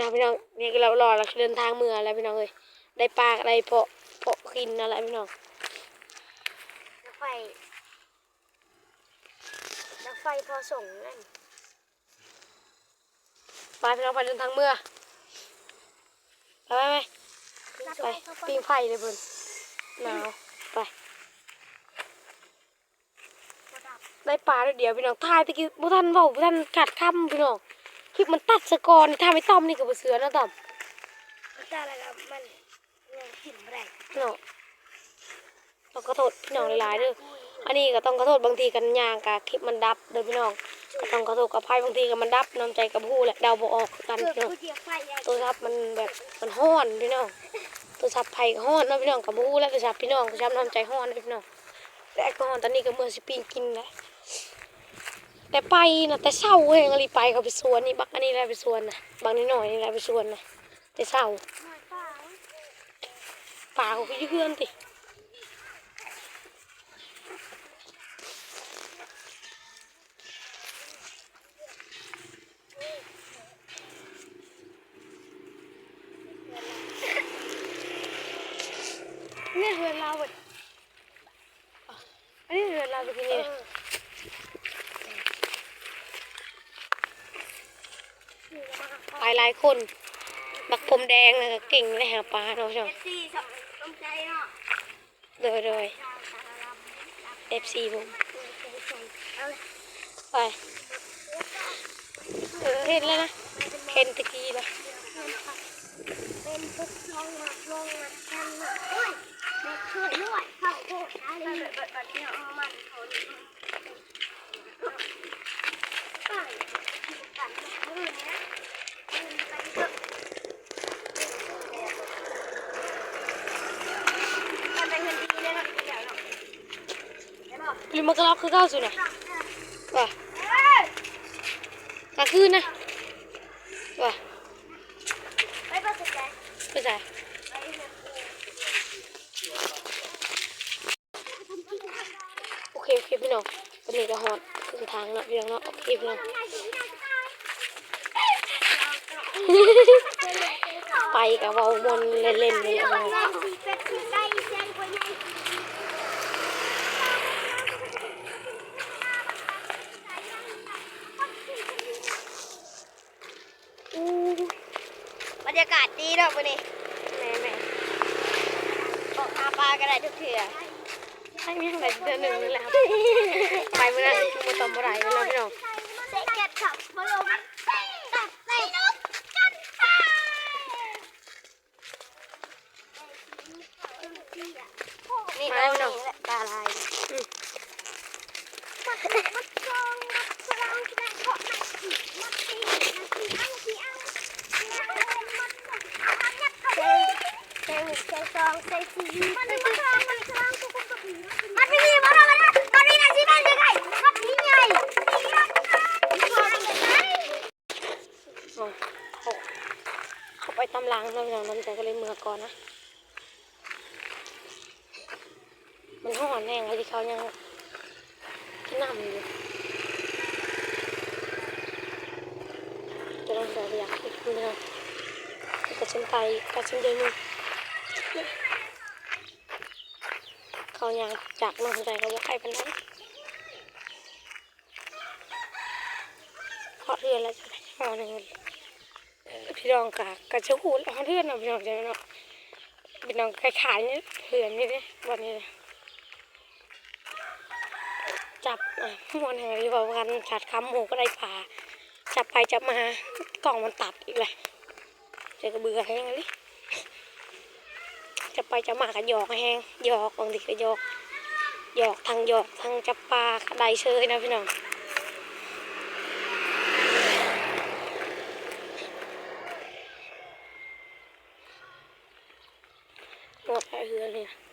นะพี่น้องนี่ก็เรารอแล้วเดินทางเมื่อแล้วพี่น้องเลยได้ปลาได้เพาะเพาะกินอะไรพี่น้องรถไฟรถไฟพอส่งนั่นไปพี่น้องไปเดินทางเมื่อไปไปไปไปปิ้งไฟเลยเพิ่นหนาวไปได้ปลาด้วยเดียวพี่น้องทายตะกี้บุทันเว้าบุทันกัดคำพี่น้อง คลิปมันตัดสะกอนถ้าไม่ต้อมนี่ก็บ่เสือนะต้อมแต่อะไรครับมันเนี่ยหินแรงพี่น้องต้องขอโทษพี่น้องหลายๆเด้ออันนี้ก็ต้องขอโทษบางทีกันยางกะคลิปมันดับเด้อพี่น้องก็ต้องขอโทษกับภัยบางทีก็มันดับน้ำใจกับผู้แหละเดาบ่ออกคือกันเกือบพี่น้องผู้เดียวไฟใหญ่ตัวซับมันแบบมันห้อนพี่น้องตัวซับไผ่ก็ห้อนเนาะพี่น้องกับบูแล้วตัวซับพี่น้องตัวซับน้ำใจห้อนเลยพี่น้องแต่ก็ห้อนตอนนี้ก็เมื่อสิปีนกินแล้ว แต่ไปนะแต่เศร้าเองอะไรไปเขาไปสวนนี่บักอันนี้อะไรไปสวนนะบางนิดหน่อยนี่อะไรไปสวนนะแต่เศร้าเปล่าเขาไปเพื่อนติเนี่ยเรือนเราเว้ยอะอันนี้เรือนเราไปกินเอ นี่อไปหลายคนบักผมแดงนะก็เก่งเลยหาปลาเนาะช่องเอฟซีสองต้องใจเนาะโดยโดยตามตาลำเอฟซีผมเอาเลยไปเออเห็นแล้วนะเห็นตะกี้ละเป็นพุกลงมาลงมาแทนมาโอ้ยเด็กช่วยด้วยเข้าโคตรอะไรแบบแบบนี้เอามันเขาเลยไปกันมือนี้มือไปเถอะมันเป็นเงินดีเลยนะเดี๋ยวเนาะ เดี๋ยวเนาะหรือมันก็ล็อกคือเก้าสุดนะว่ะกลางคืนนะว่ะไปไปใส่ไปเถอะโอเคโอเคพี่น้องตอนนี้ก็ฮอดถึงทางแล้วพี่น้องเนาะโอเคพี่น้องไปกับเวามนเล่นๆนี่แหละพี่น้อง รรยากาศดีเนาะวันนี้แม่แม่ออกหาปลาก็ได้ทุกเถื่อให้มีอะไรเดือนหนึ่งนี่แหละครับไปเมื่อนั้นคือมาตอมบ่ไรแล้วพี่น้อง เซ็กเก็ตขับมาลงตัดใส่นกกันไป นี่มาแล้วพี่น้อง ตาลาย อืม มัดมัดจองมัดจองที่ไหนเกาะไหนมัดตีมัดตีเอาตีเอามัดมัดยัดเอาเซ็งเซ็งซ องเซซีมันมัดจองมันจองทุกคนก็ผีมัดพี่มัดอะไรนะมัดนี่นะสิแม่เลยไงมัดนี่ไงนี่มัดนี่มัดอะไรเขาไปตำลังแล้วพี่น้องน้ำใจก็เลยเมื่อก่อนนะ มันห่อนแห้งเลยที่เขายังกินน้ำอยู่จะต้องแบบอยากกินพี่น้องกระชินไตกระชินเดนู เขายังจากน้ำใจเขาบอกใครเป็นนั้นขอเทือนแล้วจะได้ห่อหนึ่งพี่น้องกะกะจะหูแล้วเทือนเนาะพี่น้องใจเนาะพี่น้องขายๆเนี่ยเพื่อนนี่เนี่ยวันนี้จับมันแห่งที่บอกกันจัดคำหมูก็ได้ปลาจับไปจับมากล่องมันตัดอีกเลยจะกระเบือแห้ยังเลย จะไปจะมากันหยอกแห้งหยอกบางทีก็หยอกหยอกทางหยอกทางจับปลาได้เชยนะพี่น้องหมดไปเฮือเนี่ย